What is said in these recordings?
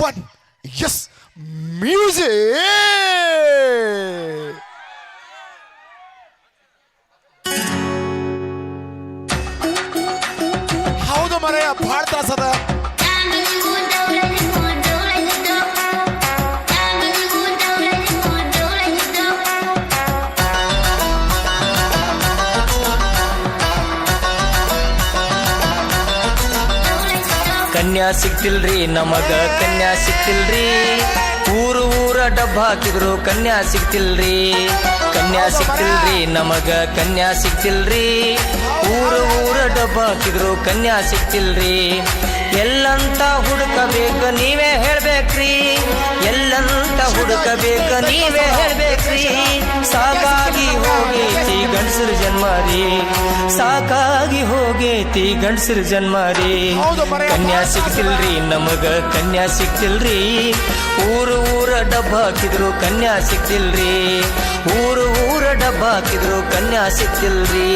One S music ಹೌದು ಮರೆಯ ಭಾಳ ತ್ರಾಸದ ಕನ್ಯಾ ಸಿಕ್ತಿಲ್ರಿ, ನಮಗ ಕನ್ಯಾ ಸಿಕ್ತಿಲ್ರಿ. ಊರು ಊರ ಡಬ್ಬ ಹಾಕಿದ್ರು ಕನ್ಯಾ ಸಿಕ್ತಿಲ್ರಿ. ಕನ್ಯಾ ಸಿಕ್ತಿಲ್ರಿ, ನಮಗ ಕನ್ಯಾ ಸಿಕ್ತಿಲ್ರಿ. ಊರು ಊರ ಡಬ್ಬ ಹಾಕಿದ್ರು ಕನ್ಯಾ ಸಿಕ್ತಿಲ್ರಿ. ಎಲ್ಲಂತ ಹುಡುಕಬೇಕು ನೀವೇ ಹೇಳ್ಬೇಕ್ರಿ. ಎಲ್ಲಂತ ಹುಡುಕಬೇಕು ನೀವೇ ಹೇಳ್ಬೇಕ್ರಿ. ಸಾಕಾಗಿ ಹೋಗೈತಿ ಗಂಡಸರು ಜನ್ಮ ರೀ ಸಾಕಾಗಿ ಹೋಗೈತಿ ಗಂಡಸರ ಜನ್ಮ ರೀ. ಕನ್ಯಾ ಸಿಕ್ತಿಲ್ರಿ ನಮಗ ಕನ್ಯಾ ಸಿಗ್ತಿಲ್ರಿ ಊರು ಊರ ಡಬ್ಬ ಹಾಕಿದ್ರು ಕನ್ಯಾ ಸಿಗ್ತಿಲ್ರಿ ಊರು ಊರ ಡಬ್ಬ ಹಾಕಿದ್ರು ಕನ್ಯಾ ಸಿಗ್ತಿಲ್ರಿ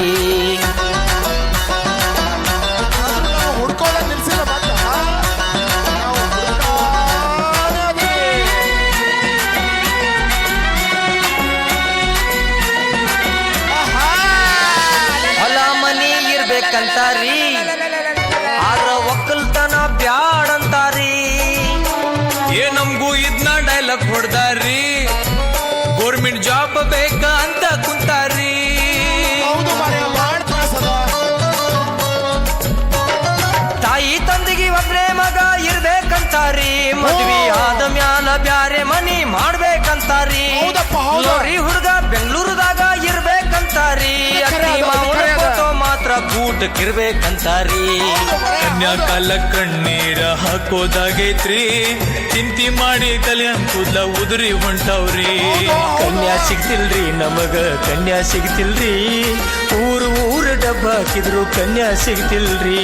ಇರ್ಬೇಕಂತಾರಿ ಆದ್ರ ಒಕ್ಕಲ್ತನ ಬ್ಯಾಡಂತಾರಿ ಏ ನಮ್ಗೂ ಇದ್ನ ಡೈಲಾಗ್ ಹೊಡ್ದಾರಿ ಗೋರ್ಮೆಂಟ್ ಜಾಬ್ ಬೇಕ ಅಂತ ಕುಂತಾರಿ ತಾಯಿ ತಂದಿಗೆ ಒಬ್ರೇ ಮಗ ಇರ್ಬೇಕಂತಾರಿ ಮದ್ವಿ ಆದ ಮ್ಯಾಲ ಬ್ಯಾರೆ ಮನಿ ಮಾಡ್ಬೇಕಂತಾರಿ ಹುಡುಗ ಮಾತ್ರ ಗೂಟಕ್ಕಿರ್ಬೇಕಂತಾರಿ ಕನ್ಯಾ ಕಾಲ ಕಣ್ಣೀರ ಹಾಕೋದಾಗೈತ್ರಿ. ಚಿಂತಿ ಮಾಡಿ ತಲೆ ಕೂದ್ಲ ಉದುರಿ ಹೊಂಟವ್ರಿ. ಕನ್ಯಾ ಸಿಗ್ತಿಲ್ರಿ ನಮಗ, ಕನ್ಯಾ ಸಿಗ್ತಿಲ್ರಿ. ಊರು ಊರು ಡಬ್ಬ ಹಾಕಿದ್ರು ಕನ್ಯಾ ಸಿಗ್ತಿಲ್ರಿ.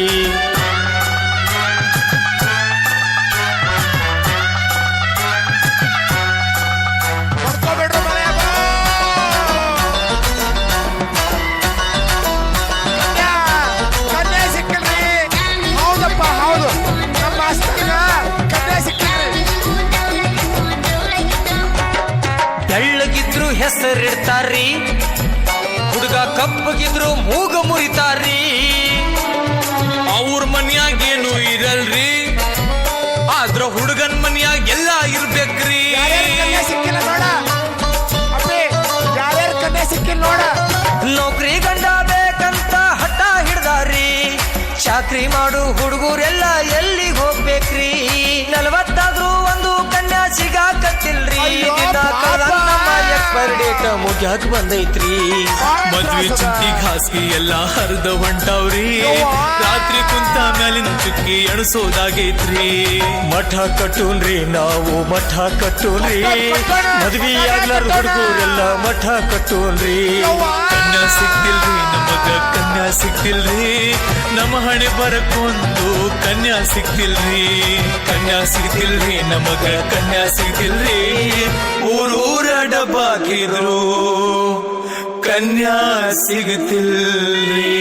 ಬೆಳ್ಳಗಿದ್ರು ಹೆಸರಿಡ್ತಾರ್ರಿ. ಹುಡುಗ ಕಪ್ಪಗಿದ್ರು ಮೂಗ ಮುರಿತಾರ್ರಿ. ಅವ್ರ ಮನ್ಯಾಗ ಏನು ಇರಲ್ರಿ. ಆದ್ರ ಹುಡುಗನ್ ಮನ್ಯಾಗ ಎಲ್ಲ ಇರ್ಬೇಕ್ರಿ. ನೌಕರಿ ಗಂಡ ಬೇಕಂತ ಹಠ ಹಿಡ್ದಾರ್ರಿ. ಚಾಕ್ರಿ ಮಾಡು ಹುಡುಗರೆಲ್ಲ ಡೇಟ್ ಮುಗ್ಯಾಕ್ ಬಂದೈತ್ರಿ. ಮದ್ವೆ ಚುಕ್ಕಿ ಖಾಸಗಿ ಎಲ್ಲ ಹರಿದ ಹೊಂಟವ್ರಿ. ರಾತ್ರಿ ಕುಂತ ಮ್ಯಾಲಿನ ಚುಕ್ಕಿ ಎಣಸೋದಾಗೈತ್ರಿ. ಮಠ ಕಟ್ಟೂನ್ರಿ ನಾವು ಮಠ ಕಟ್ಟೂನ್ರಿ. ಮದ್ವಿ ಆಗ್ಲಾರ ಹುಡುಗರೆಲ್ಲ ಮಠ ಕಟ್ಟೂನ್ರಿ. ಕನ್ಯಾ ಸಿಕ್ತಿಲ್ರಿ ನಮಗ ಕನ್ಯಾ ಸಿಕ್ತಿಲ್ರಿ ನಮ್ಮ ಹಣೆ ಬರಕೊಂದು ಕನ್ಯಾ ಸಿಕ್ತಿಲ್ರಿ. ಕನ್ಯಾ ಸಿಕ್ತಿಲ್ರಿ ನಮಗ ಕನ್ಯಾ ಸಿಕ್ತಿಲ್ರಿ. ಊರೂರ ಡಬ್ಬಾಕಿದ್ರು, ಕನ್ಯಾ ಸಿಗ್ತಿಲ್ರಿ.